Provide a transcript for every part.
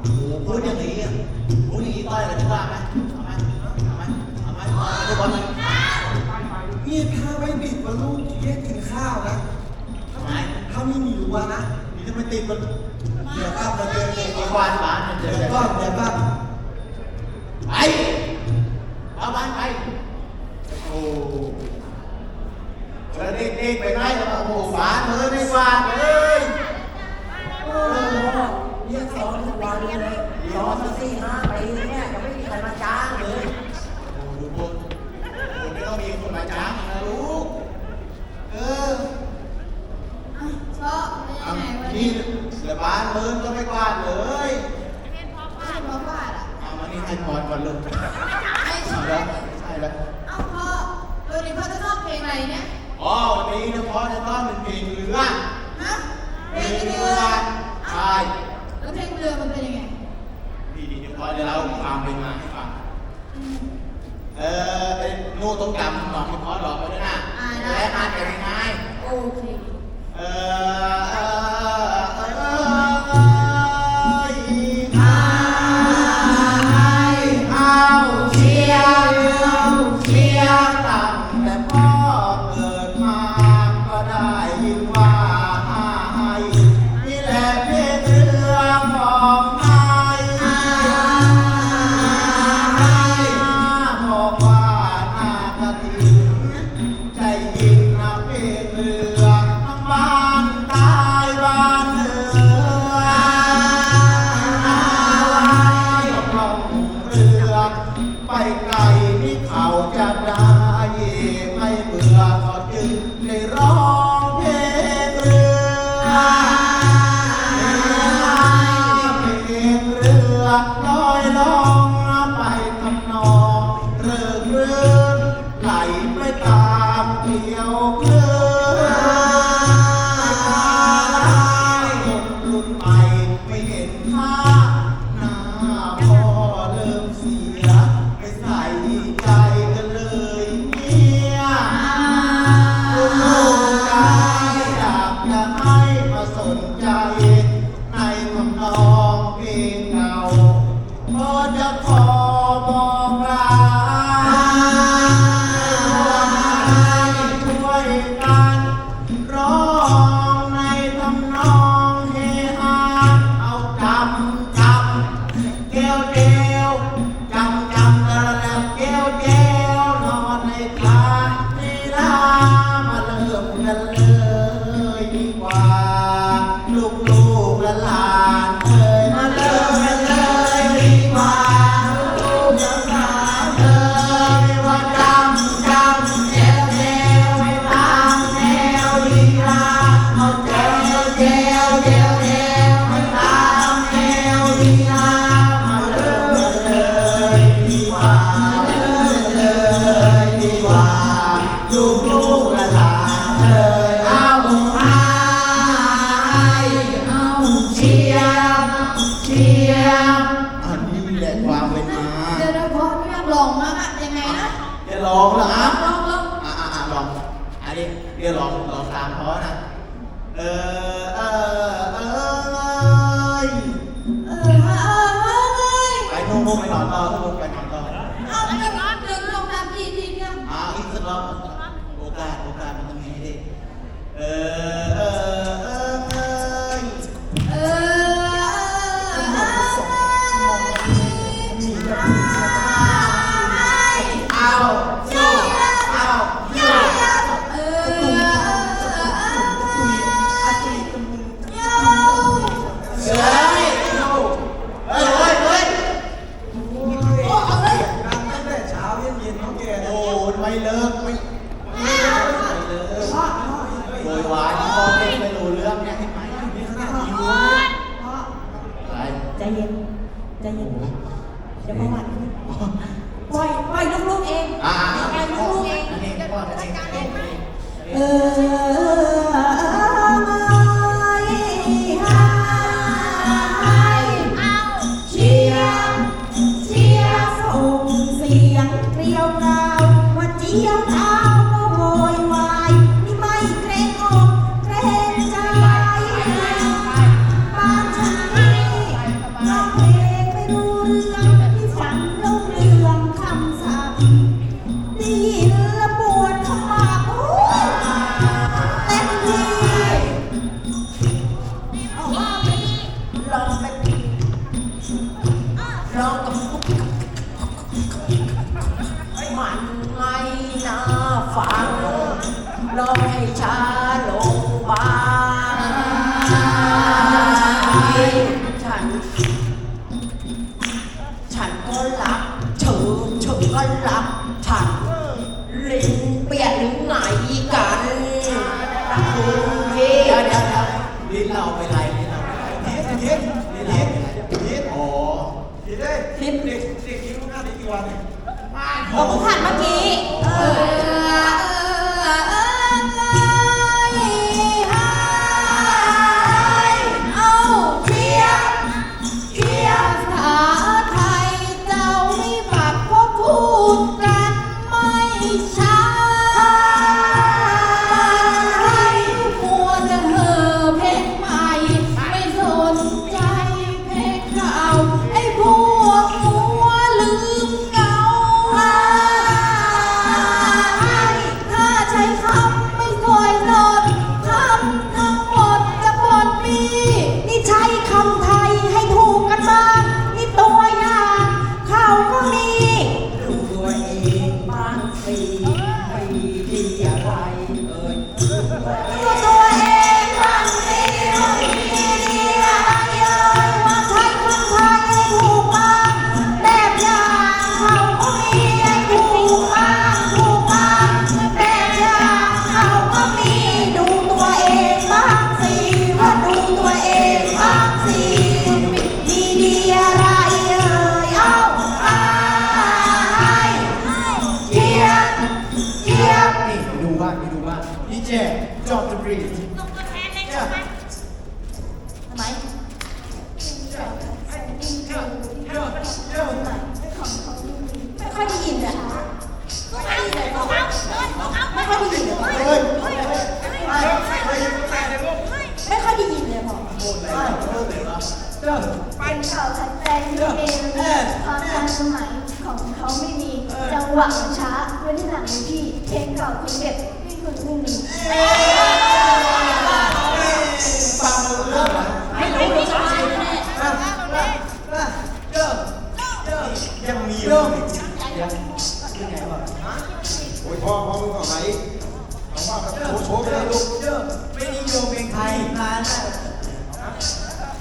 โอ้พูดอย่างนี้อพูดอย่างนี้ต่อยอะไที่บ้านไหมเอาไหมเอาไหมเอาไหมเอาได้บอลไหมนี่ข้าไม่ติดว่าลูกเรียกกินข้าวนะทำไมถ้าไม่มีรู้วนะนี่จะไม่ติดมันเดี๋ยวก้าวเดินเดินเดินก้าวเดินเดินก้าวเดี๋ยวาว กี้เสือบานเมินก็ไม่กว้านเลยเห็นพอว่าเพราะว่าล่ะเอามานี่ให้พรก่อนลยไม่ใช่แล้วใช่แล้วเอาพ่อโดยนี้พ่อจะชอบเพลงอะไรเนี่ย อ๋อวันนี้นะพ่อจะต้องเป็นเพลงเรือฮะ เพลงเรือใช่แล้วเพลงเรือมันเป็นยังไงพี่ดีนยพ่อจะเล่าความเป็นมาให้ฟังเออเป็นนู่ต้องจำหลองที่พ่อหลอกไปด้วยนะอ่าและอานกันง่ายโอเคเออ งไปต่อต่อถ้าวโมงไปต่อต่อเอาจะรักเดินลงตามที่จริงอะอ่าอีกสักรอบโอกาสโอกาสมันต้องมีดิเออ เย็นเดี๋ยวประวัติปล่ อ พิ่มเลยเหรอเจ้าเป็นข่าขัดแย้งที่เองความทันสมัยของเขาไม่มี จังหวะมันช้าเว้นหลังพี่เพลงเก่าคุณเก็บพี่คุณไม่มีฟังรู้เรื่องเหรอไม่รู้เลยใช่ไหมเจ้าเจ้ายังมีอยู่ยังยังไงวะโอ้ยพ่อพ่อมึงก่อนไหมเอาว่าแบบโชว์โชว์ไปเลยลูกเจ้าไม่นิยมเพลงไทยนานแล้ว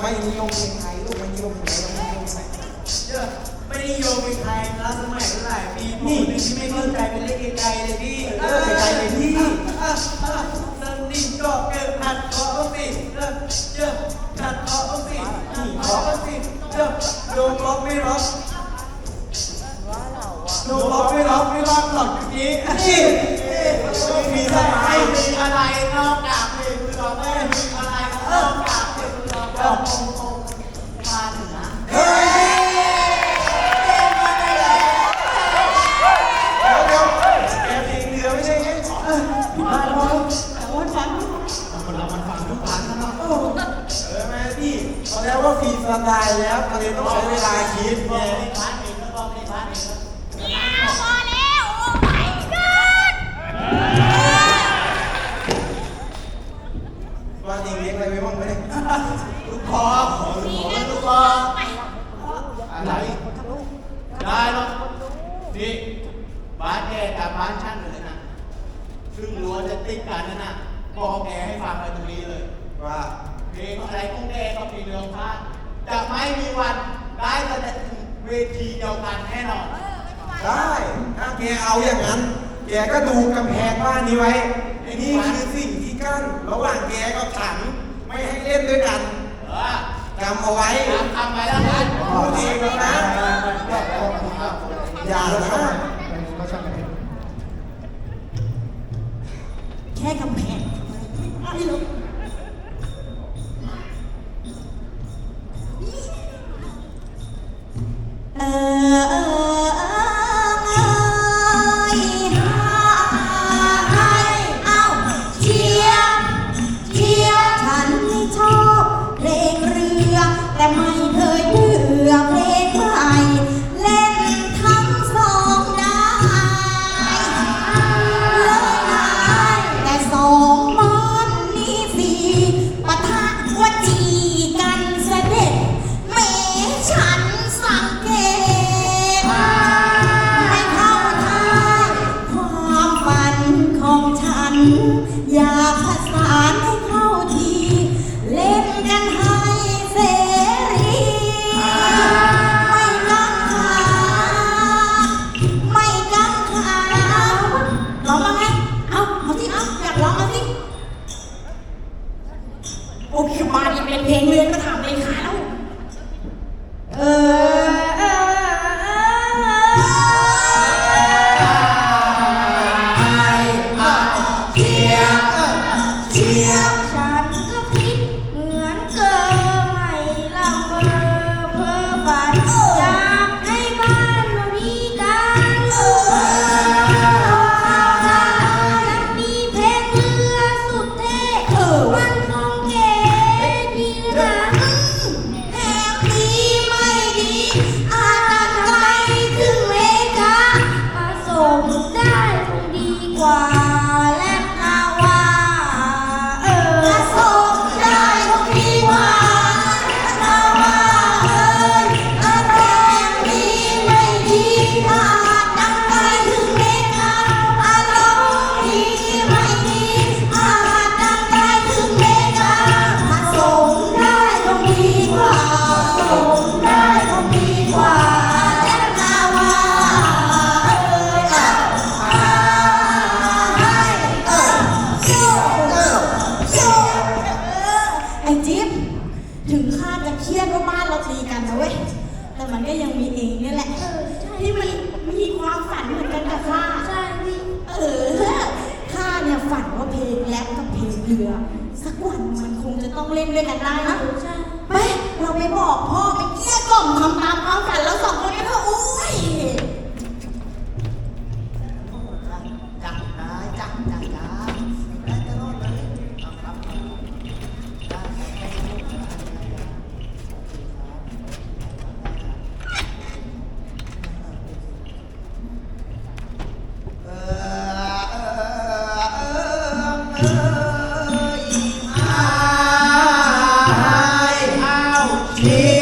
ไม่นิยมเพลงไทยลูกไม่นิยมเพลงไทยไม่นิยมเพลงไทยเจ้าไม่นิยมเพลงไทยนะสมัยเท่าไหร่ปีนี่งที่ไม่เข้าใจเป็นเลขไกลๆเลยพี่เออไกลเลยพี่นั่นนี่ก็เกิดขัดคอสิเจ้าเจ้าขัดคอสินี่คอสิเจ้าโดนล็อกไม่ล็อกโดนล็อกไม่ล็อกไม่ล็อกหลอกอย่างนี้นี่มีอะไรมีอะไรนอกจากเพลงคือเราไม่ ฟรีสไตล์แล้วก็เลยต้องใช้เวลาคิดไงกในพาร์ทเอแล้วบอกในพาร์ทเองแล้วว่าจริงเลี้ยงอะไรไว้บ้างไหมเนี่ยลูกคอขอลูกคอลูกคออะไรได้หรอกนี่บ้านแกกับบ้านช่างเลยนะซึ่งรั้วจะติดกันนั่นน่ะบอกแกให้ฟังไปตรงนี้เลย ว่าเพลงอะไรของแกก็เพลงเรื่องพา จะไม่มีวันได้แสดงเวทีเดียวกันแน่นอน ได้ถ้าแกเอาอย่างนั้น แกก็ดูกำแพงบ้านนี้ไว้ไอ้นี่คือสิ่งที่กั้นระหว่างแกกับฉันไม่ให้เล่นด้วยกันจำเอาไว้ทำทำไปแล้วกันพูดเองแล้วนะอย่านะแค่กำแพ จิ๊บถึงข้าจะเครียดว่าบ้านเราตีกันนะเว้ย แต่มันก็ยังมีเองเนี่ยแหละที่มันมีความฝันเหมือนกันกับข้าใช่พี่เออข้าเนี่ยฝันว่าเพลงแรปกับเพลงเรือ สักวันมันคงจะต้องเล่นด้วยกันได้นะไปเราไปบอกพ่อไปเกลี้ยกล่อมทำตามความฝันแล้วสองคนนี้ก็อู้ Yeah.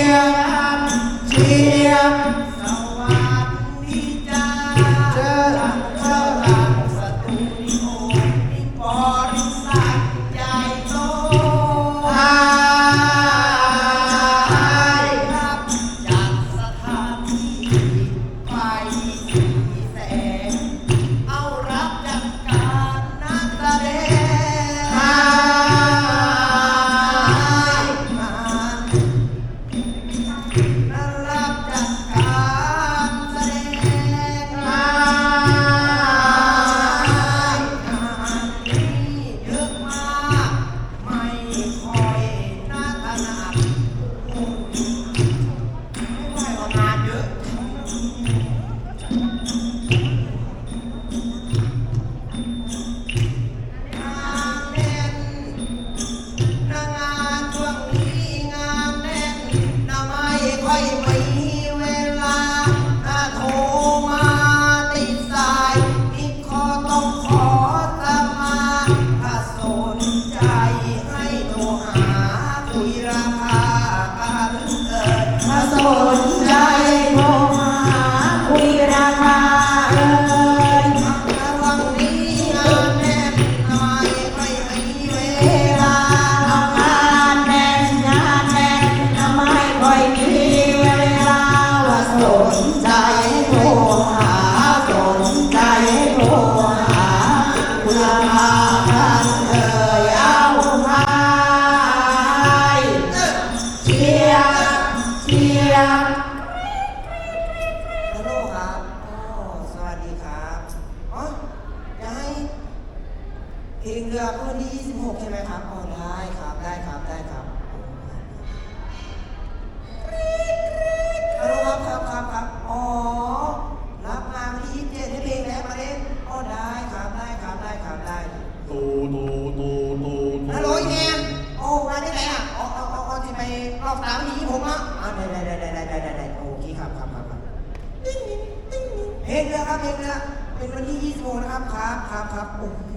ลงเนื้อครับเพ็งเนื้อเป็นวันที่ 26 นะครับครับครับครับโอ้โห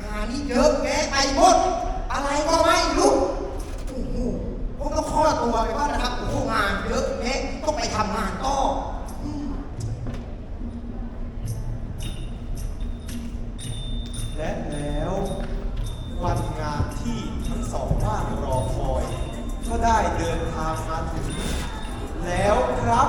งานนี่เยอะแยะไปหมด อะไรก็ไม่รู้โอ้โหผมต้องข้อตัวไปว่านะครับโอ้โหงานเยอะแยะต้องไปทำงานต่อและแล้ว วันงานที่ทั้งสองว่างรอคอย ก็ได้เดินทางมาถึง แล้วครับ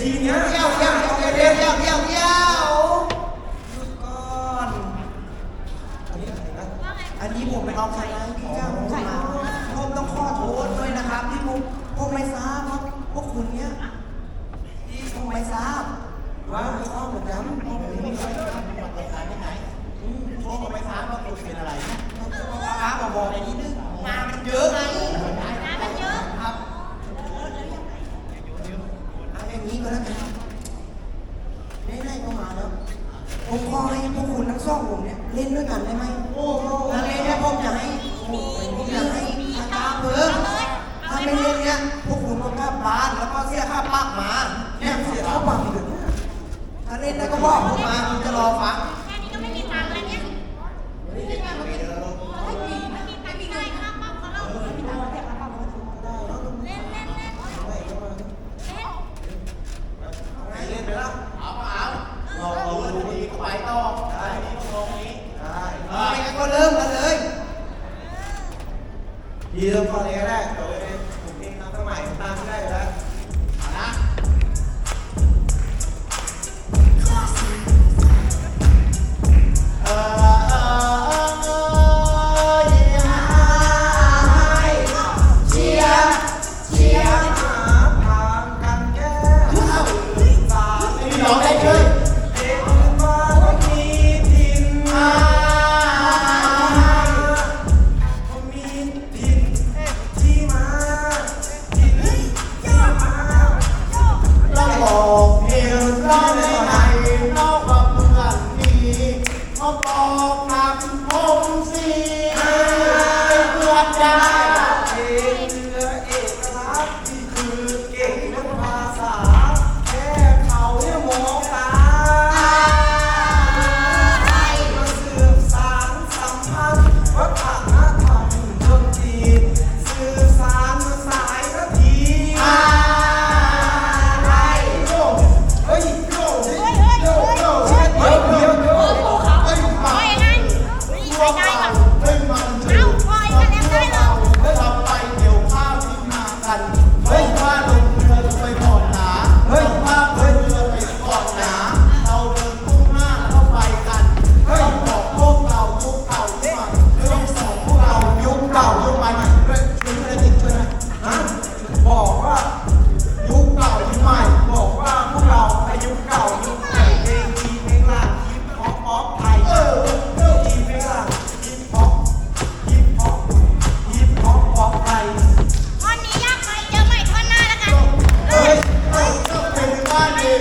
ทีเนี้ยเยี่ยวเยี่ยวเยี่ยวเยี่ยวเยี่ยวเยี่ยวเยี่ยวหยุก่อนอันนี้อะไรนะอันนี้ผมไป็ออฟไซด์นะพี่เจ้าผมมาผมต้องขอโทษด้วยนะครับที่ผมผมไม่ทราบครับพวกคุณเนี้ยที่ผมไม่ทราบว่าข้อมูลนั้นผมไม่ทราบว่าเป็นหลันที่ไหนผมไม่ทราบว่าคุณเป็นอะไรนะเพาะว่ผมบอกในนี้นึงมามันเยอะไง ผมขอให้พวกคุณทั้งสองผมเนี่ยเล่นด้วยกันได้ไหมโอ้โหอะไรเนี่ยผมอยากให้ผมอยากให้อาจาเพิ่มถ้าไม่เล่นเนี่ยพวกคุณต้องกลับบ้านแล้วก็เสียค่าปากหมา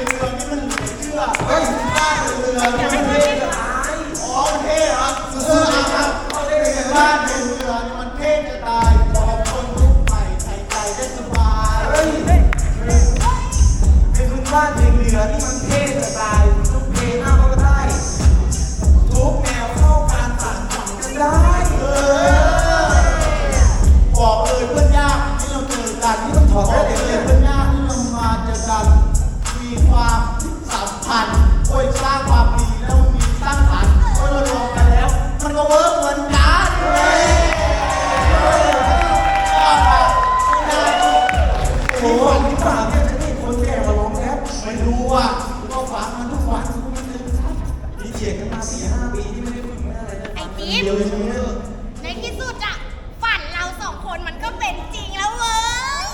เมืองที่มันเชื่อไม่ได้เมือง อะกูก็าวางมันทุกวันกูไม่เคยครับมีเถียงกันมาสี่ห้าปีที่ไม่ได้ฝึกไม่อะไรเลยไอ้จิ๊บ เดียวเลยเนั้ในที่สุดอะฝันเราสองคนมันก็เป็นจริงแล้วเว้ย